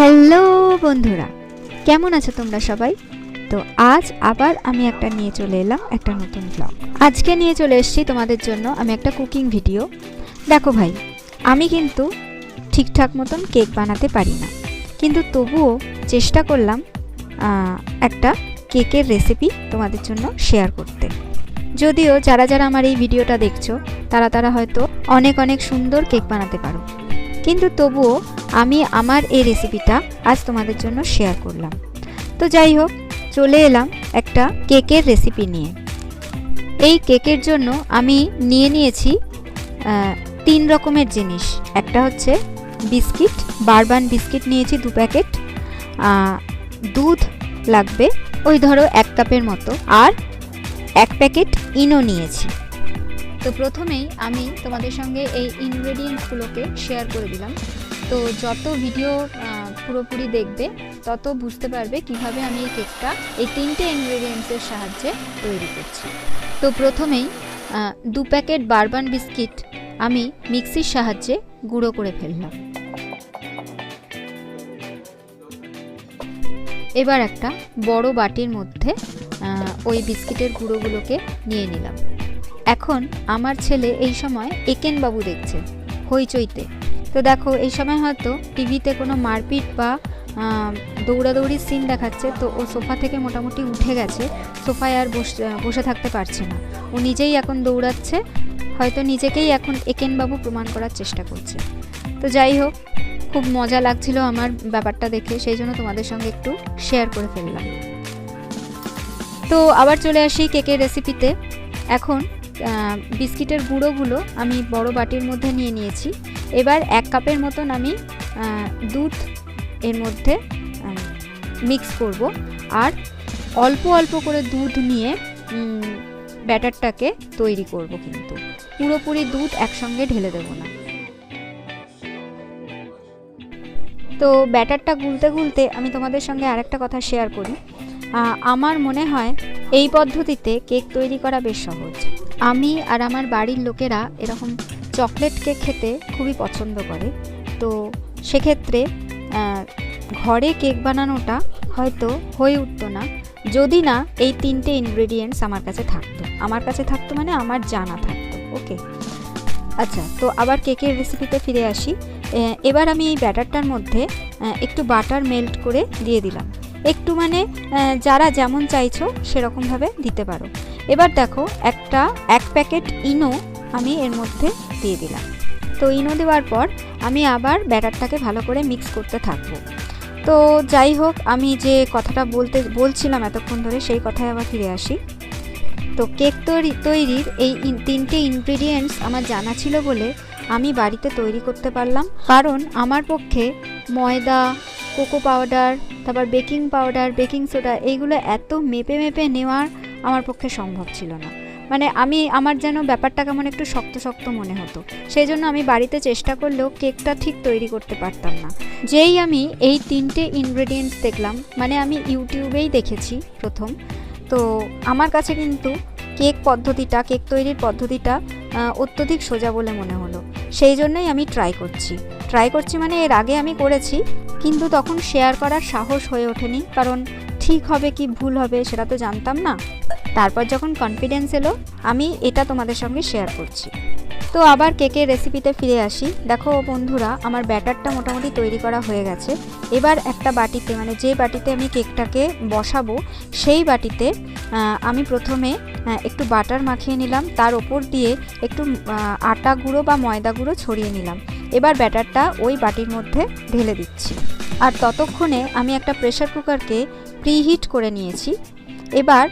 Hello বন্ধুরা, কেমন আছো তোমরা সবাই? তো আজ আবার আমি একটা নিয়ে চলে এলাম একটা নতুন ব্লগ আজকে নিয়ে চলে এসেছি তোমাদের জন্য আমি একটা কুকিং ভিডিও দেখো ভাই, আমি কিন্তু ঠিকঠাক মতন কেক বানাতে পারি না। কিন্তু তবুও চেষ্টা করলাম একটা কেকের রেসিপি তোমাদের জন্য শেয়ার করতে। যদিও যারা যারা আমার এই ভিডিওটা দেখছ, তারা তারা হয়তো অনেক অনেক সুন্দর কেক বানাতে পারো। কিন্তু তবুও আমি আমার এই রেসিপিটা আজ তোমাদের জন্য শেয়ার করলাম। তো যাই হোক, চলে এলাম একটা কেকের রেসিপি নিয়ে। এই কেকের জন্য আমি নিয়ে নিয়েছি তিন রকমের জিনিস। একটা হচ্ছে বিস্কিট, বারবান বিস্কিট নিয়েছি দু প্যাকেট। দুধ লাগবে, ওই ধরো এক কাপের মতো। আর এক প্যাকেট ইনো নিয়েছি। তো প্রথমেই আমি তোমাদের সঙ্গে এই ইনগ্রেডিয়েন্টসগুলোকে শেয়ার করে দিলাম। তো যত ভিডিও পুরোপুরি দেখবে, তত বুঝতে পারবে কীভাবে আমি এই কেকটা এই তিনটে ইনগ্রেডিয়েন্টসের সাহায্যে তৈরি করছি। তো প্রথমেই দু প্যাকেট বারবান বিস্কিট আমি মিক্সির সাহায্যে গুঁড়ো করে ফেললাম। এবার একটা বড় বাটির মধ্যে ওই বিস্কিটের গুঁড়োগুলোকে নিয়ে নিলাম। এখন আমার ছেলে এই সময় একেন বাবু দেখছে, হইচইতে। তো দেখো, এই সময় হয়তো টিভিতে কোনো মারপিট বা দৌড়াদৌড়ির সিন দেখাচ্ছে, তো ও সোফা থেকে মোটামুটি উঠে গেছে, সোফায় আর বসে বসে থাকতে পারছে না। ও নিজেই এখন দৌড়াচ্ছে, হয়তো নিজেকেই এখন একেনবাবু প্রমাণ করার চেষ্টা করছে। তো যাই হোক, খুব মজা লাগছিল আমার ব্যাপারটা দেখে, সেই জন্য তোমাদের সঙ্গে একটু শেয়ার করে ফেললাম। তো আবার চলে আসি কেকের রেসিপিতে এখন বিস্কিটের গুঁড়োগুলো আমি বড় বাটির মধ্যে নিয়ে নিয়েছি। এবার এক কাপের মতন আমি দুধ এর মধ্যে মিক্স করব। আর অল্প অল্প করে দুধ নিয়ে ব্যাটারটাকে তৈরি করব কিন্তু। পুরোপুরি দুধ একসঙ্গে ঢেলে দেবো না। তো ব্যাটারটা গুলতে গুলতে আমি তোমাদের সঙ্গে আরেকটা কথা শেয়ার করি। আমার মনে হয় এই পদ্ধতিতে কেক তৈরি করা বেশ সহজ। আমি আর আমার বাড়ির লোকেরা এরকম চকলেট কেক খেতে খুবই পছন্দ করে। তো সেক্ষেত্রে ঘরে কেক বানানোটা হয়তো হয়ে উঠতো না। যদি না, এই তিনটে ইনগ্রেডিয়েন্টস আমার কাছে থাকতো। আমার কাছে থাকতো মানে আমার জানা থাকতো ওকে আচ্ছা তো আবার কেকের রেসিপিতে ফিরে আসি। এবার আমি এই ব্যাটারটার মধ্যে একটু বাটার মেল্ট করে দিয়ে দিলাম। একটু মানে যারা যেমন চাইছো সেরকমভাবে দিতে পারো। এবার দেখো একটা এক প্যাকেট ইনো আমি এর মধ্যে দিয়ে দিলাম। তো ইনো দেওয়ার পর আমি আবার ব্যাটারটাকে ভালো করে মিক্স করতে থাকব। তো যাই হোক, আমি যে কথাটা বলতে, বলছিলাম এতক্ষণ ধরে সেই কথায় আবার ফিরে আসি। তো কেক তৈরি, তৈরির এই তিনটে ইনগ্রিডিয়েন্টস আমার জানা ছিল বলে আমি বাড়িতে তৈরি করতে পারলাম। কারণ আমার পক্ষে ময়দা, কোকো পাউডার, তারপর বেকিং পাউডার, বেকিং সোডা এইগুলো এত মেপে মেপে নেওয়ার আমার পক্ষে সম্ভব ছিল না। মানে আমি, আমার যেন ব্যাপারটা কেমন একটু শক্ত শক্ত মনে হতো। সেই জন্য আমি বাড়িতে চেষ্টা করলেও কেকটা ঠিক তৈরি করতে পারতাম না। যেই আমি এই তিনটে ইনগ্রেডিয়েন্টস দেখলাম মানে আমি ইউটিউবেই দেখেছি প্রথম। তো আমার কাছে কিন্তু কেক পদ্ধতিটা, কেক তৈরির পদ্ধতিটা অত্যধিক সোজা বলে মনে হলো। সেই জন্যই আমি ট্রাই করছি। ট্রাই করছি মানে এর আগে আমি করেছি, কিন্তু তখন শেয়ার করার সাহস হয়ে ওঠেনি। কারণ ঠিক হবে কি ভুল হবে সেটা তো জানতাম না। তারপর যখন কনফিডেন্স এলো, আমি এটা তোমাদের সঙ্গে শেয়ার করছি। তো আবার কেকের রেসিপিতে ফিরে আসি, দেখো বন্ধুরা, আমার ব্যাটারটা মোটামুটি তৈরি করা হয়ে গেছে। এবার একটা বাটিতে মানে যে বাটিতে আমি কেকটাকে বসাবো, সেই বাটিতে আমি প্রথমে একটু বাটার মাখিয়ে নিলাম। তার ওপর দিয়ে একটু আটা গুঁড়ো বা ময়দা গুঁড়ো ছড়িয়ে নিলাম। এবার ব্যাটারটা ওই বাটির মধ্যে ঢেলে দিচ্ছি। আর ততক্ষণে আমি একটা প্রেশার কুকারকে প্রিহিট করে নিয়েছি। এবার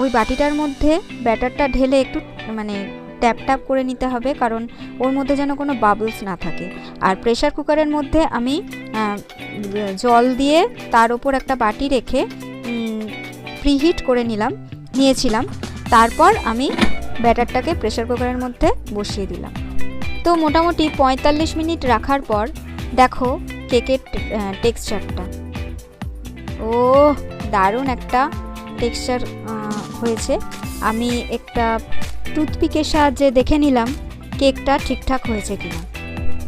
ওই বাটিটার মধ্যে ব্যাটারটা ঢেলে একটু মানে ট্যাপ ট্যাপ করে নিতে হবে কারণ ওর মধ্যে যেন কোনো বাবলস না থাকে। আর প্রেশার কুকারের মধ্যে আমি জল দিয়ে তার ওপর একটা বাটি রেখে প্রিহিট করে নিলাম, নিয়েছিলাম। তারপর আমি ব্যাটারটাকে প্রেশার কুকারের মধ্যে বসিয়ে দিলাম। তো মোটামুটি পঁয়তাল্লিশ মিনিট রাখার পর, দেখো কেকের টেক্সচারটা ও, দারুণ একটা টেক্সচার হয়েছে। আমি একটা টুথপিকের সাহায্যে দেখে নিলাম, কেকটা ঠিকঠাক হয়েছে কিনা।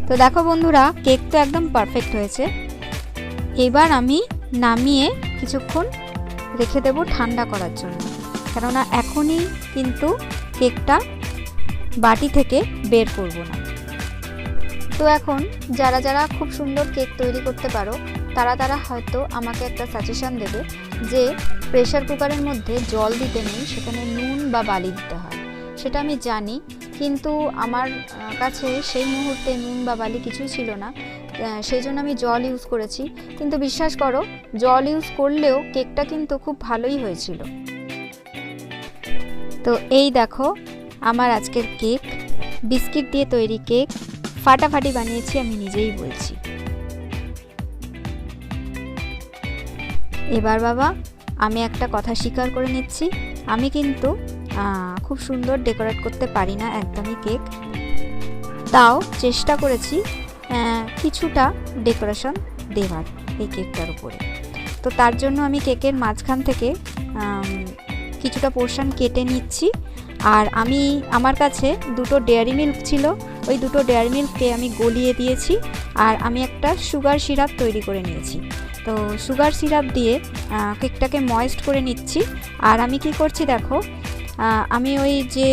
তো দেখো বন্ধুরা, কেক তো একদম পারফেক্ট হয়েছে। এবার আমি নামিয়ে কিছুক্ষণ রেখে দেবো ঠান্ডা করার জন্য। কেননা এখনই কিন্তু কেকটা বাটি থেকে বের করব না। তো এখন যারা যারা খুব সুন্দর কেক তৈরি করতে পারো, তারা তারা হয়তো আমাকে একটা সাজেশন দেবে যে প্রেশার কুকারের মধ্যে জল দিতে নেই, সেখানে নুন বা বালি দিতে হয়। সেটা আমি জানি, কিন্তু আমার কাছে সেই মুহূর্তে নুন বা বালি কিছুই ছিল না। সেই জন্য আমি জল ইউজ করেছি। কিন্তু বিশ্বাস করো, জল ইউজ করলেও কেকটা কিন্তু খুব ভালোই হয়েছিল। তো এই দেখো, আমার আজকের কেক। বিস্কিট দিয়ে তৈরি কেক। ফাটাফাটি বানিয়েছি, আমি নিজেই বলছি। এবার বাবা, আমি একটা কথা স্বীকার করে নিচ্ছি। আমি কিন্তু খুব সুন্দর ডেকোরেট করতে পারি না একদমই কেক। তাও চেষ্টা করেছি কিছুটা ডেকোরেশন দেওয়ার এই কেকটার উপরে। তো তার জন্য আমি কেকের মাঝখান থেকে কিছুটা পোর্শন কেটে নিচ্ছি। আর আমি, আমার কাছে দুটো ডেয়ারি মিল্ক ছিল ওই দুটো ডেয়ারি মিল্ককে আমি গলিয়ে দিয়েছি আর আমি একটা সুগার সিরাপ তৈরি করে নিয়েছি। তো সুগার সিরাপ দিয়ে কেকটাকে ময়েস্ট করে নিচ্ছি। আর আমি কি করছি দেখো আমি ওই যে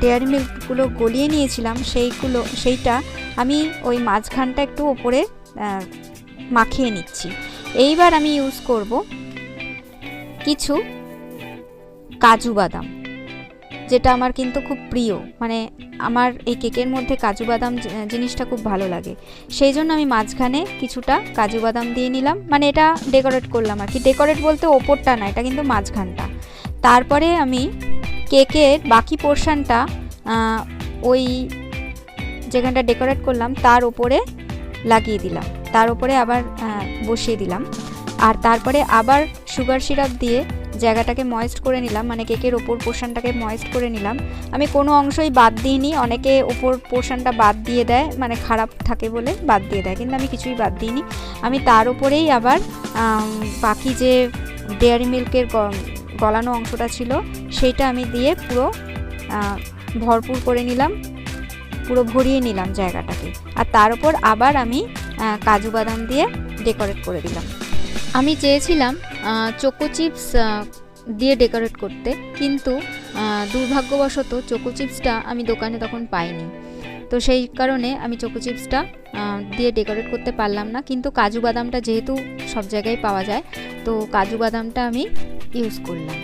ডেয়ারি মিল্কগুলো গলিয়ে নিয়েছিলাম, সেইগুলো, সেইটা আমি ওই মাঝখানটা একটু ওপরে মাখিয়ে নিচ্ছি। এইবার আমি ইউজ করব কিছু কাজু বাদাম। যেটা আমার কিন্তু খুব প্রিয়। মানে আমার এই কেকের মধ্যে কাজু বাদাম জিনিসটা খুব ভালো লাগে। সেই জন্য আমি মাঝখানে কিছুটা কাজু বাদাম দিয়ে নিলাম। মানে এটা ডেকোরেট করলাম আর কি। ডেকোরেট বলতে ওপরটা না, এটা কিন্তু মাঝখানটা। তারপরে আমি কেকের বাকি পোর্শনটা ওই যেখানটা ডেকোরেট করলাম, তার উপরে লাগিয়ে দিলাম। তার উপরে আবার বসিয়ে দিলাম। আর তারপরে আবার সুগার সিরাপ দিয়ে জায়গাটাকে ময়েস্ট করে নিলাম মানে কেকের ওপর পোর্শনটাকে ময়েস্ট করে নিলাম। আমি কোনো অংশই বাদ দিইনি, অনেকে ওপর পোর্শনটা বাদ দিয়ে দেয় মানে খারাপ থাকে বলে বাদ দিয়ে দেয়, কিন্তু আমি কিছুই বাদ দিইনি। আমি তার উপরেই আবার বাকি যে ডেয়ারি মিল্কের গলানো অংশটা ছিল, সেইটা আমি দিয়ে পুরো ভরপুর করে নিলাম, পুরো ভরিয়ে নিলাম জায়গাটাকে। আর তার উপর আবার আমি কাজু বাদাম দিয়ে ডেকোরেট করে দিলাম। আমি চেয়েছিলাম চোকো চিপস দিয়ে ডেকোরেট করতে। কিন্তু দুর্ভাগ্যবশত চোকো চিপসটা আমি দোকানে তখন পাইনি। তো সেই কারণে আমি চোকো চিপসটা দিয়ে ডেকোরেট করতে পারলাম না। কিন্তু কাজু বাদামটা যেহেতু সব জায়গায় পাওয়া যায়, তো কাজু বাদামটা আমি ইউজ করলাম।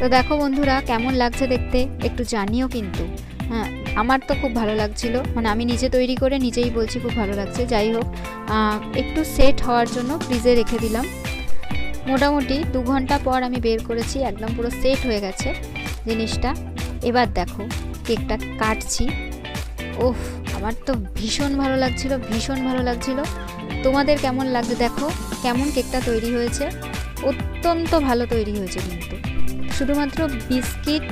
তো দেখো বন্ধুরা, কেমন লাগছে দেখতে? একটু জানিও কিন্তু। হ্যাঁ আমার তো খুব ভালো লাগছিল। মানে আমি নিজে তৈরি করে নিজেই বলছি খুব ভালো লাগছে। যাই হোক একটু সেট হওয়ার জন্য ফ্রিজে রেখে দিলাম। মোটামুটি দু ঘণ্টা পর আমি বের করেছি, একদম পুরো সেট হয়ে গেছে জিনিসটা। এবার দেখো, কেকটা কাটছি। ওফ আমার তো ভীষণ ভালো লাগছিল, ভীষণ ভালো লাগছিল। তোমাদের কেমন লাগছে দেখো, কেমন কেকটা তৈরি হয়েছে? অত্যন্ত ভালো তৈরি হয়েছে কিন্তু। শুধুমাত্র বিস্কিট,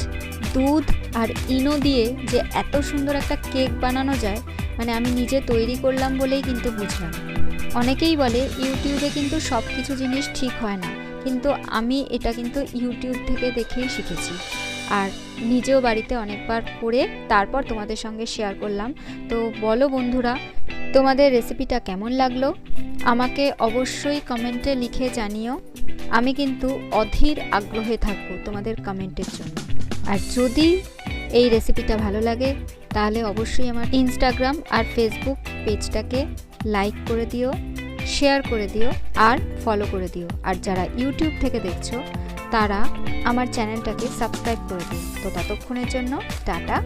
দুধ আর ইনো দিয়ে যে এত সুন্দর একটা কেক বানানো যায় মানে আমি নিজে তৈরি করলাম বলেই কিন্তু বুঝলাম। অনেকেই বলে, ইউটিউবে কিন্তু সব কিছু জিনিস ঠিক হয় না। কিন্তু আমি এটা কিন্তু ইউটিউব থেকে দেখেই শিখেছি। আর নিজেও বাড়িতে অনেকবার করে তারপর তোমাদের সঙ্গে শেয়ার করলাম। তো বলো বন্ধুরা, তোমাদের রেসিপিটা কেমন লাগল? আমাকে অবশ্যই কমেন্টে লিখে জানিও। আমি কিন্তু অধীর আগ্রহে থাকব তোমাদের কমেন্টের জন্য। আর যদি এই রেসিপিটা ভালো লাগে, তাহলে অবশ্যই আমার ইনস্টাগ্রাম আর ফেসবুক পেজটাকে লাইক করে দিও শেয়ার করে দিও আর ফলো করে দিও। আর যারা ইউটিউব থেকে দেখছ, তারা আমার চ্যানেলটাকে সাবস্ক্রাইব করে দিও। তো ততক্ষণের জন্য টাটা।